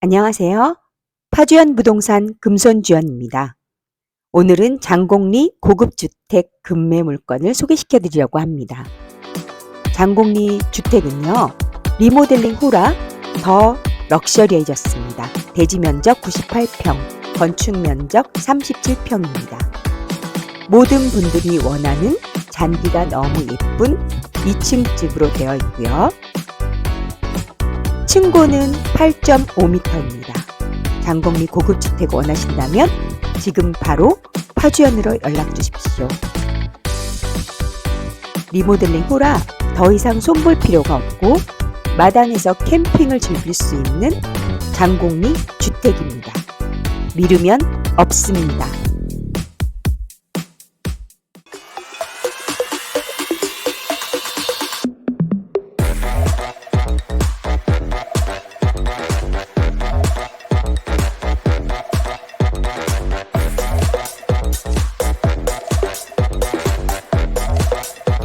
안녕하세요. 파주현 부동산 금손주연입니다. 오늘은 장곡리 고급주택 급매 물건을 소개시켜 드리려고 합니다. 장곡리 주택은요, 리모델링 후라 더 럭셔리해졌습니다. 대지 면적 98평, 건축 면적 37평입니다. 모든 분들이 원하는 잔디가 너무 예쁜 2층 집으로 되어 있고요. 층고는 8.5m입니다. 장곡리 고급 주택 원하신다면 지금 바로 파주현으로 연락 주십시오. 리모델링 후라 더 이상 손볼 필요가 없고 마당에서 캠핑을 즐길 수 있는 장곡리 주택입니다. 미루면 없습니다.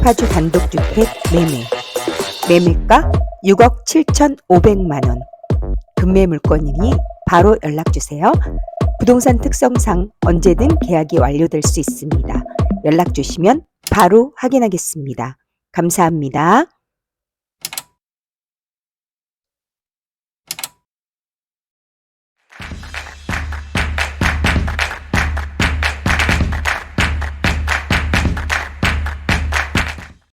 파주 단독주택 매매. 매매가 6억 7,500만 원. 급매 물건이니 바로 연락 주세요. 부동산 특성상 언제든 계약이 완료될 수 있습니다. 연락 주시면 바로 확인하겠습니다. 감사합니다.